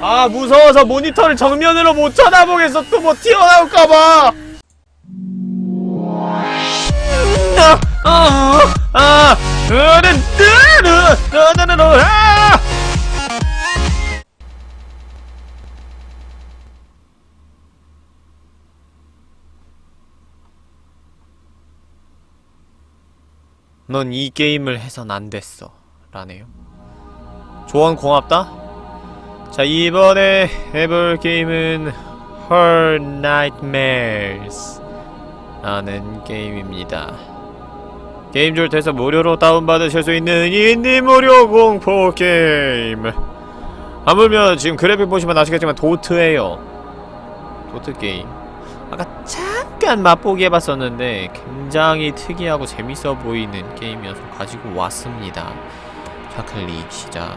아 무서워서 모니터를 정면으로 못 쳐다보겠어 또 뭐 튀어나올까봐 아, 아, 아, 으른, 으른, 으른, 으른, 아! 넌 이 게임을 해선 안 됐어. 라네요. 조언 고맙다. 자, 이번에 해볼 게임은 Her Nightmares 라는 게임입니다. 게임졸에서 무료로 다운받으실 수 있는 인디 무료 공포 게임. 하물며 지금 그래픽 보시면 아시겠지만 도트예요. 도트 게임. 아까 잠깐 맛보기 해봤었는데 굉장히 특이하고 재밌어 보이는 게임이어서 가지고 왔습니다. 자 클릭 시작.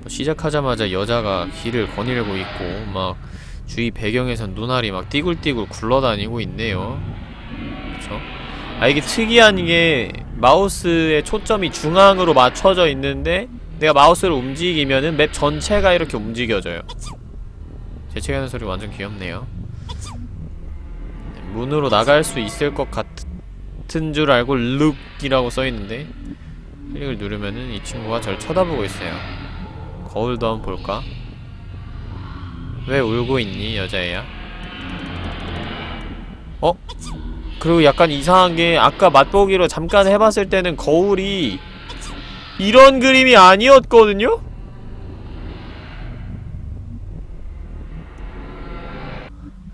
뭐 시작하자마자 여자가 길을 거닐고 있고 막 주위 배경에선 눈알이 막 띠굴띠굴 굴러다니고 있네요. 그쵸? 아 이게 특이한 게 마우스의 초점이 중앙으로 맞춰져 있는데 내가 마우스를 움직이면은 맵 전체가 이렇게 움직여져요. 재채기하는 소리 완전 귀엽네요. 네, 문으로 나갈 수 있을 것 같은 줄 알고 룩이라고 써있는데 클릭을 누르면은 이 친구가 저를 쳐다보고 있어요. 거울도 한번 볼까? 왜 울고 있니 여자애야? 어? 그리고 약간 이상한 게 아까 맛보기로 잠깐 해봤을 때는 거울이 이런 그림이 아니었거든요?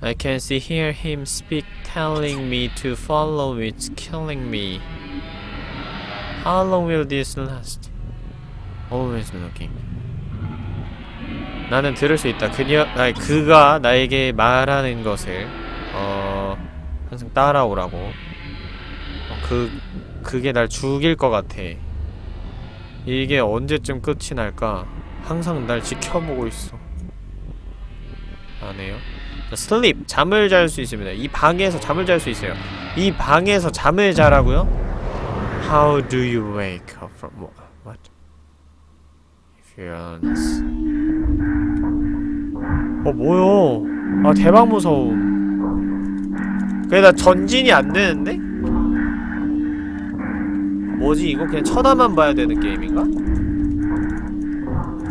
I can see hear him speak telling me to follow it's killing me How long will this last? Always looking 나는 들을 수 있다. 그녀, 아니 그가 나에게 말하는 것을 어 항상 따라오라고. 어, 그 그게 날 죽일 것 같아. 이게 언제쯤 끝이 날까? 항상 날 지켜보고 있어. 안 해요? 자, 슬립 잠을 잘 수 있습니다. 이 방에서 잠을 잘 수 있어요. 이 방에서 잠을 자라고요? How do you wake up from what? what? If you're honest. 어 뭐요? 아 대박 무서움. 그래 나 전진이 안 되는데? 뭐지 이거 그냥 쳐다만 봐야 되는 게임인가?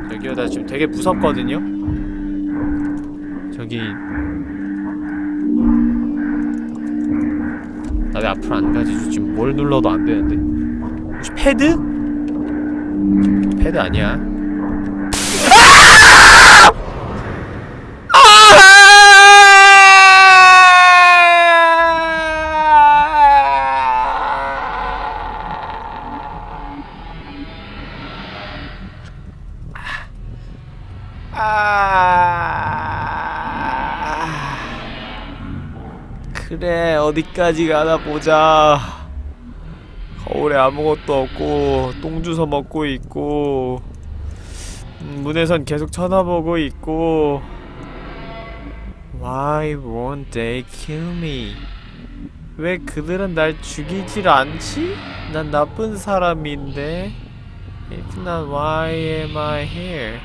저기요 나 지금 되게 무섭거든요. 저기 나 왜 앞으로 안 가지? 지금 뭘 눌러도 안 되는데. 혹시 패드? 패드 아니야. 아. 그래 어디까지 가나 보자 거울에 아무것도 없고 똥 주워 먹고 있고 음, 문에선 계속 쳐다보고 있고 Why won't they kill me? 왜 그들은 날 죽이질 않지? 난 나쁜 사람인데 If not, why am I here?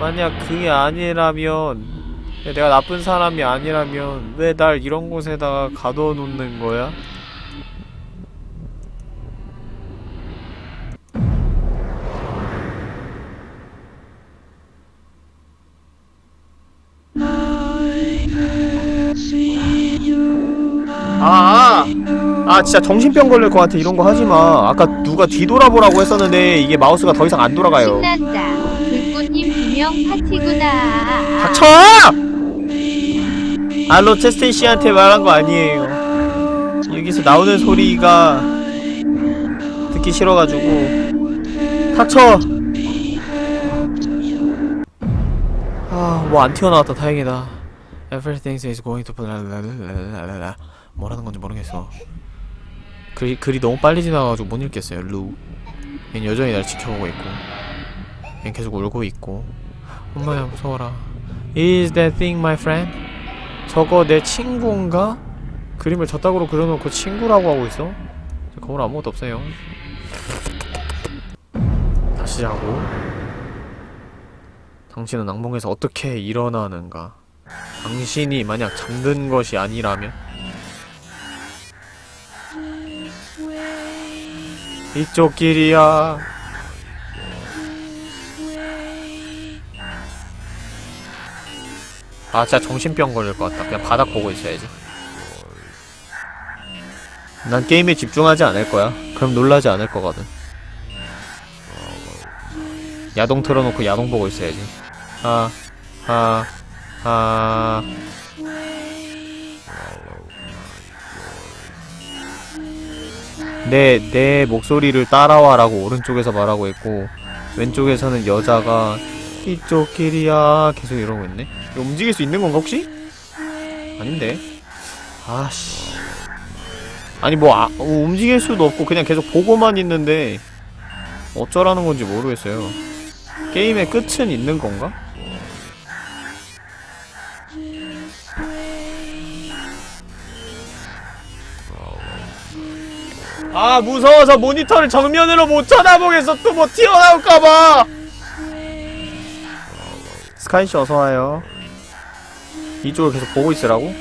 만약 그게 아니라면 내가 나쁜 사람이 아니라면 왜 날 이런 곳에다가 가둬놓는 거야? 아, 아 진짜 정신병 걸릴 것 같아 이런 거 하지 마. 아까 누가 뒤돌아보라고 했었는데 이게 마우스가 더 이상 안 돌아가요. 신난다. 불꽃님 분명 파티구나. 닥쳐! 알로 체스틴 씨한테 말한 거 아니에요. 여기서 나오는 소리가 듣기 싫어가지고 닥쳐! 아, 뭐 안 튀어나왔다. 다행이다. Everything is going to. 뭐라는 건지 모르겠어. 글이, 글이 너무 빨리 지나가가지고 못 읽겠어요. 루. 얜 여전히 날 지켜보고 있고. 얜 계속 울고 있고. 엄마야 무서워라. Is that thing my friend? 저거 내 친구인가? 그림을 저따구로 그려놓고 친구라고 하고 있어? 저 거울 아무것도 없어요. 다시 자고. 당신은 악몽에서 어떻게 일어나는가? 당신이 만약 잠든 것이 아니라면? 이쪽 길이야 아 진짜 정신병 걸릴 것 같다. 그냥 바닥 보고 있어야지. 난 게임에 집중하지 않을 거야. 그럼 놀라지 않을 거거든. 야동 틀어놓고 야동 보고 있어야지. 아, 아, 아. 내, 내 목소리를 따라와라고 오른쪽에서 말하고 있고, 왼쪽에서는 여자가 이쪽 길이야. 계속 이러고 있네. 움직일 수 있는 건가 혹시? 아닌데. 아씨. 아니 뭐 아, 어, 움직일 수도 없고 그냥 계속 보고만 있는데 어쩌라는 건지 모르겠어요. 게임의 끝은 있는 건가? 아 무서워서 모니터를 정면으로 못 쳐다보겠어 또 뭐 튀어나올까봐 스카이씨 어서와요 이쪽을 계속 보고 있으라고?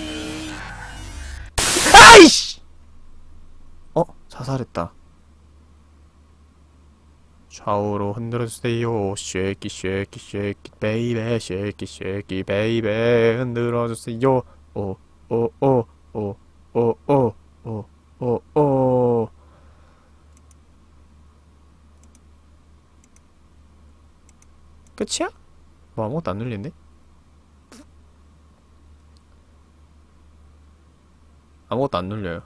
아이씨! 어? 자살했다 좌우로 흔들어주세요 쉐키 쉐키 쉐키 베이베 쉐키 쉐키 베이베 흔들어주세요 오 오 오 오 오 오 오 오 오 끝이야? 뭐 아무것도 안 눌린데? 아무것도 안 눌려요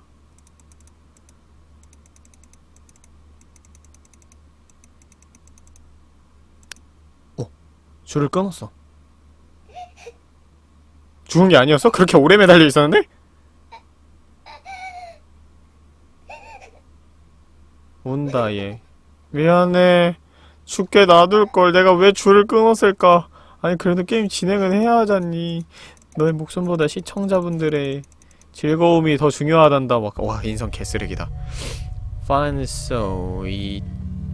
줄을 끊었어. 죽은 게 아니었어? 그렇게 오래 매달려 있었는데? 운다 얘. 미안해. 죽게 놔둘 걸. 내가 왜 줄을 끊었을까? 아니 그래도 게임 진행은 해야 하잖니. 너의 목숨보다 시청자분들의 즐거움이 더 중요하단다. 막, 와 인성 개쓰레기다. Fine, so it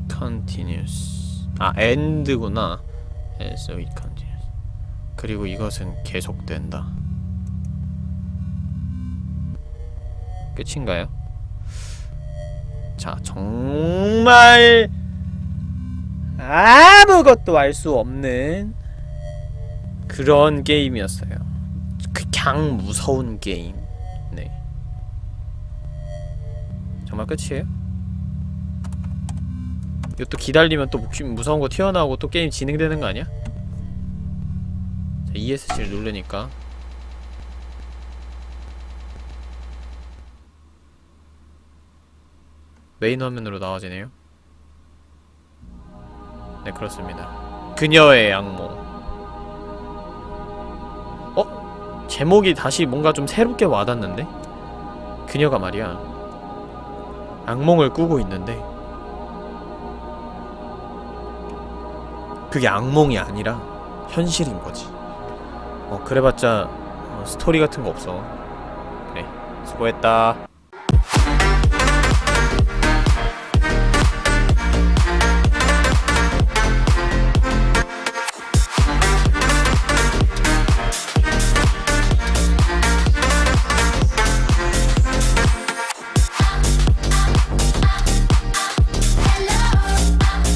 continues. 아 end구나. And so it continues. 그리고 이것은 계속된다. 끝인가요? 자, 정말 아무것도 알 수 없는 그런 게임이었어요. 그냥 무서운 게임. 네. 정말 끝이에요? 이것도 기다리면 또 무서운 거 튀어나오고 또 게임 진행되는 거 아니야? 자, ESC를 누르니까 메인 화면으로 나와지네요. 네, 그렇습니다. 그녀의 악몽. 제목이 다시 뭔가 좀 새롭게 와닿는데? 그녀가 말이야. 악몽을 꾸고 있는데 그게 악몽이 아니라 현실인 거지. 어, 그래봤자 어, 스토리 같은 거 없어. 그래, 수고했다.